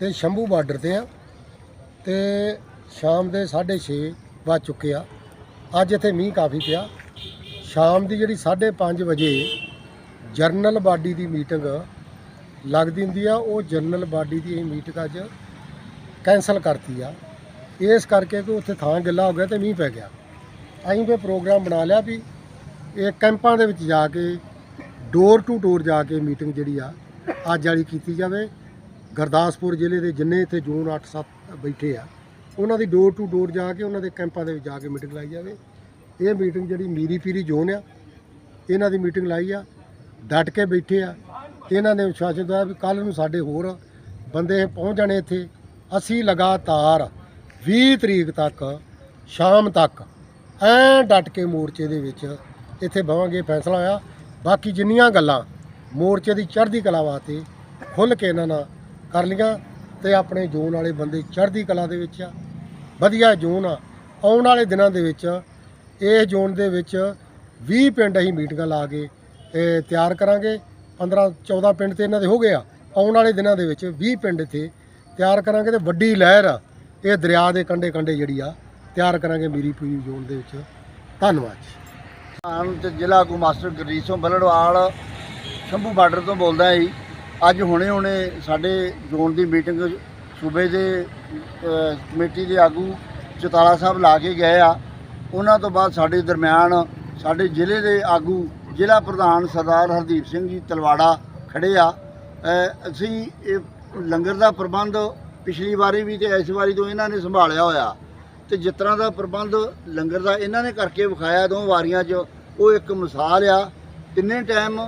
ਤੇ ਸ਼ੰਭੂ ਬਾਰਡਰ ਤੇ ਆ। ਤੇ ਸ਼ਾਮ ਦੇ 6:30 ਵੱਜ ਚੁੱਕੇ ਆ। ਅੱਜ ਇੱਥੇ ਮੀਂਹ ਕਾਫੀ ਪਿਆ। ਸ਼ਾਮ ਦੀ ਜਿਹੜੀ 5:30 ਵਜੇ ਜਰਨਲ ਬਾਡੀ ਦੀ ਮੀਟਿੰਗ ਲੱਗਦੀ ਹੁੰਦੀ ਆ, ਉਹ ਜਰਨਲ ਬਾਡੀ ਦੀ ਇਹ ਮੀਟਿੰਗ ਅੱਜ ਕੈਨਸਲ ਕਰਤੀ ਆ। ਇਸ ਕਰਕੇ ਕਿ ਉੱਥੇ ਥਾਂ ਗਿੱਲਾ ਹੋ ਗਿਆ ਤੇ ਮੀਂਹ ਪੈ ਗਿਆ। ਅਸੀਂ ਵੀ ਪ੍ਰੋਗਰਾਮ ਬਣਾ ਲਿਆ ਵੀ ਇਹ ਕੈਂਪਾਂ ਦੇ ਵਿੱਚ ਜਾ ਕੇ ਡੋਰ ਟੂ ਡੋਰ ਜਾ ਕੇ ਮੀਟਿੰਗ ਜਿਹੜੀ ਆ, ਅੱਜ ਵਾਲੀ ਕੀਤੀ ਜਾਵੇ। ਗੁਰਦਾਸਪੁਰ ਜ਼ਿਲ੍ਹੇ ਦੇ ਜਿੰਨੇ ਇੱਥੇ ਜ਼ੋਨ 8-7 ਬੈਠੇ ਆ, ਉਹਨਾਂ ਦੀ ਡੋਰ ਟੂ ਡੋਰ ਜਾ ਕੇ ਉਹਨਾਂ ਦੇ ਕੈਂਪਾਂ ਦੇ ਵਿੱਚ ਜਾ ਕੇ ਮੀਟਿੰਗ ਲਾਈ ਜਾਵੇ। ਇਹ ਮੀਟਿੰਗ ਜਿਹੜੀ ਮੀਰੀ ਪੀਰੀ ਜ਼ੋਨ ਆ, ਇਹਨਾਂ ਦੀ ਮੀਟਿੰਗ ਲਾਈ ਆ, ਡਟ ਕੇ ਬੈਠੇ ਆ। ਇਹਨਾਂ ਨੇ ਵਿਸ਼ਵਾਸ ਦਿੱਤਾ ਵੀ ਕੱਲ ਨੂੰ ਸਾਡੇ ਹੋਰ ਬੰਦੇ ਪਹੁੰਚ ਜਾਣੇ ਇੱਥੇ। ਅਸੀਂ ਲਗਾਤਾਰ 20 ਤਰੀਕ ਤੱਕ, ਸ਼ਾਮ ਤੱਕ ਐਂ ਡਟ ਕੇ ਮੋਰਚੇ ਦੇ ਵਿੱਚ ਇੱਥੇ ਬਵਾਂਗੇ ਫੈਸਲਾ ਹੋਇਆ। ਬਾਕੀ ਜਿੰਨੀਆਂ ਗੱਲਾਂ ਮੋਰਚੇ ਦੀ ਚੜ੍ਹਦੀ ਕਲਾ ਵਾਸਤੇ ਖੁੱਲ ਕੇ ਇਹਨਾਂ ਨਾਲ ਕਰ ਲੀਆਂ ਤੇ ਆਪਣੇ ਜ਼ੋਨ ਵਾਲੇ ਬੰਦੇ ਚੜ੍ਹਦੀ ਕਲਾ ਦੇ ਵਿੱਚ ਆ। ਵਧੀਆ ਜ਼ੋਨ ਆ। ਆਉਣ ਵਾਲੇ ਦਿਨਾਂ ਦੇ ਵਿੱਚ ਇਹ ਜ਼ੋਨ ਦੇ ਵਿੱਚ 20 ਪਿੰਡ ਅਸੀਂ ਮੀਟਿੰਗਾਂ ਲਾ ਕੇ ਤਿਆਰ ਕਰਾਂਗੇ। 15 14 ਪਿੰਡ ਤੇ ਇਹਨਾਂ ਦੇ ਹੋ ਗਏ ਆ। ਆਉਣ ਵਾਲੇ ਦਿਨਾਂ ਦੇ ਵਿੱਚ 20 ਪਿੰਡ ਇੱਥੇ ਤਿਆਰ ਕਰਾਂਗੇ ਤੇ ਵੱਡੀ ਲਹਿਰ ਇਹ ਦਰਿਆ ਦੇ ਕੰਢੇ ਕੰਢੇ ਜਿਹੜੀ ਆ, ਤਿਆਰ ਕਰਾਂਗੇ ਮੀਰੀ ਪੂਰੀ ਜ਼ੋਨ ਦੇ ਵਿੱਚ। ਧੰਨਵਾਦ ਜੀ। ਆਨ ਜ਼ਿਲ੍ਹਾ ਕੋ ਮਾਸਟਰ ਗੁਰਜੀਤ ਸਿੰਘ ਬਲੜਵਾਲ, ਸ਼ੰਭੂ ਬਾਰਡਰ ਤੋਂ ਬੋਲਦਾ ਜੀ। ਅੱਜ ਹੁਣੇ ਹੁਣੇ ਸਾਡੇ ਜ਼ੋਨ ਦੀ ਮੀਟਿੰਗ ਸੂਬੇ ਦੇ ਕਮੇਟੀ ਦੇ ਆਗੂ ਚਤਾਲਾ ਸਾਹਿਬ ਲਾ ਕੇ ਗਏ ਆ। ਉਹਨਾਂ ਤੋਂ ਬਾਅਦ ਸਾਡੇ ਦਰਮਿਆਨ ਸਾਡੇ ਜ਼ਿਲ੍ਹੇ ਦੇ ਆਗੂ ਜ਼ਿਲ੍ਹਾ ਪ੍ਰਧਾਨ ਸਰਦਾਰ ਹਰਦੀਪ ਸਿੰਘ ਜੀ ਤਲਵਾੜਾ ਖੜੇ ਆ। ਅਸੀਂ ਇਹ ਲੰਗਰ ਦਾ ਪ੍ਰਬੰਧ ਪਿਛਲੀ ਵਾਰੀ ਵੀ ਤੇ ਇਸ ਵਾਰੀ ਤੋਂ ਇਹਨਾਂ ਨੇ ਸੰਭਾਲਿਆ ਹੋਇਆ। ਤੇ ਜਿਸ ਤਰ੍ਹਾਂ ਦਾ ਪ੍ਰਬੰਧ ਲੰਗਰ ਦਾ ਇਹਨਾਂ ਨੇ ਕਰਕੇ ਵਿਖਾਇਆ ਦੋ ਵਾਰੀਆਂ 'ਚ, ਉਹ ਇੱਕ ਮਿਸਾਲ ਆ। ਤਿੰਨੇ ਟਾਈਮ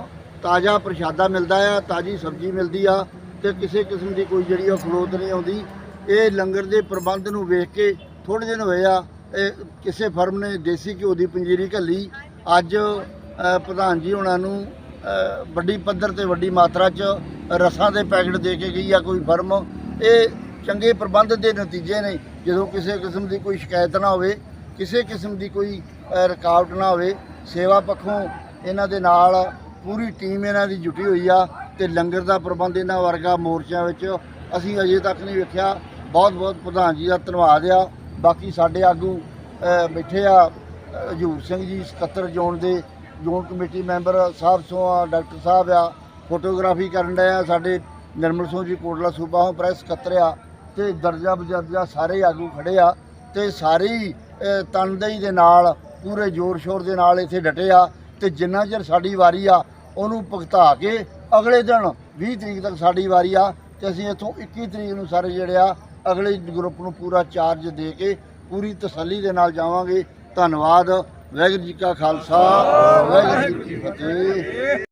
ਤਾਜ਼ਾ ਪ੍ਰਸ਼ਾਦਾ ਮਿਲਦਾ ਆ, ਤਾਜ਼ੀ ਸਬਜ਼ੀ ਮਿਲਦੀ ਆ ਤੇ ਕਿਸੇ ਕਿਸਮ ਦੀ ਕੋਈ ਜਿਹੜੀ ਉਹ ਖਲੋਤ ਨਹੀਂ ਆਉਂਦੀ। ਇਹ ਲੰਗਰ ਦੇ ਪ੍ਰਬੰਧ ਨੂੰ ਵੇਖ ਕੇ ਥੋੜੇ ਦਿਨ ਹੋਏ ਆ, ਇਹ ਕਿਸੇ ਫਰਮ ਨੇ ਦੇਸੀ ਘਿਓ ਦੀ ਪੰਜੀਰੀ ਘੱਲੀ। ਅੱਜ ਪ੍ਰਧਾਨ ਜੀ ਉਹਨਾਂ ਨੂੰ ਵੱਡੀ ਪੱਧਰ ਤੇ ਵੱਡੀ ਮਾਤਰਾ 'ਚ ਰਸਾਂ ਦੇ ਪੈਕਟ ਦੇ ਕੇ ਗਈ ਆ ਕੋਈ ਫਰਮ। ਇਹ ਚੰਗੇ ਪ੍ਰਬੰਧ ਦੇ ਨਤੀਜੇ ਨੇ, ਜਦੋਂ ਕਿਸੇ ਕਿਸਮ ਦੀ ਕੋਈ ਸ਼ਿਕਾਇਤ ਨਾ ਹੋਵੇ, ਕਿਸੇ ਕਿਸਮ ਦੀ ਕੋਈ ਰੁਕਾਵਟ ਨਾ ਹੋਵੇ। ਸੇਵਾ ਪੱਖੋਂ ਇਹਨਾਂ ਦੇ ਨਾਲ ਪੂਰੀ ਟੀਮ ਇਹਨਾਂ ਦੀ ਜੁਟੀ ਹੋਈ ਆ ਤੇ ਲੰਗਰ ਦਾ ਪ੍ਰਬੰਧ ਇਹਨਾਂ ਵਰਗਾ ਮੋਰਚਿਆਂ ਵਿੱਚ ਅਸੀਂ ਅਜੇ ਤੱਕ ਨਹੀਂ ਵੇਖਿਆ। ਬਹੁਤ ਬਹੁਤ ਪ੍ਰਧਾਨ ਜੀ ਦਾ ਧੰਨਵਾਦ ਆ। ਬਾਕੀ ਸਾਡੇ ਆਗੂ ਬੈਠੇ ਆ ਹਜੂਰ ਸਿੰਘ ਜੀ, ਸਕੱਤਰ ਜ਼ੋਨ ਦੇ, ਜ਼ੋਨ ਕਮੇਟੀ ਮੈਂਬਰ ਸਾਹਿਬ ਸੋ ਆ ਡਾਕਟਰ ਸਾਹਿਬ ਆ, ਫੋਟੋਗ੍ਰਾਫੀ ਕਰਨ ਡਏ ਆ। ਸਾਡੇ ਨਿਰਮਲ ਸਿੰਘ ਜੀ, ਕੋਟਲਾ ਸੂਬਾ ਹੋ ਪ੍ਰੈਸ ਸਕੱਤਰ ਆ ਤੇ ਦਰਜਾ ਬਜਰਜਾ ਸਾਰੇ ਆਗੂ ਖੜੇ ਆ ਤੇ ਸਾਰੇ ਹੀ ਤਨਦੇਹੀ ਦੇ ਨਾਲ, ਪੂਰੇ ਜ਼ੋਰ ਸ਼ੋਰ ਦੇ ਨਾਲ ਇੱਥੇ ਡਟੇ ਆ। ਤੇ ਜਿੰਨਾ ਚਿਰ ਸਾਡੀ ਵਾਰੀ ਆ, ਉਹਨੂੰ ਭੁਗਤਾ ਕੇ ਅਗਲੇ ਦਿਨ 20 ਤਰੀਕ ਤੱਕ ਸਾਡੀ ਵਾਰੀ ਆ ਤੇ ਅਸੀਂ ਇੱਥੋਂ 21 ਤਰੀਕ ਨੂੰ ਸਾਰੇ ਜਿਹੜੇ ਆ, ਅਗਲੇ ਗਰੁੱਪ ਨੂੰ ਪੂਰਾ ਚਾਰਜ ਦੇ ਕੇ ਪੂਰੀ ਤਸੱਲੀ ਦੇ ਨਾਲ ਜਾਵਾਂਗੇ। ਧੰਨਵਾਦ। ਵਾਹਿਗੁਰੂ ਜੀ ਕਾ ਖਾਲਸਾ। ਵਾਹਿਗੁਰੂ ਜੀ ਕੀ ਫਤਿਹ।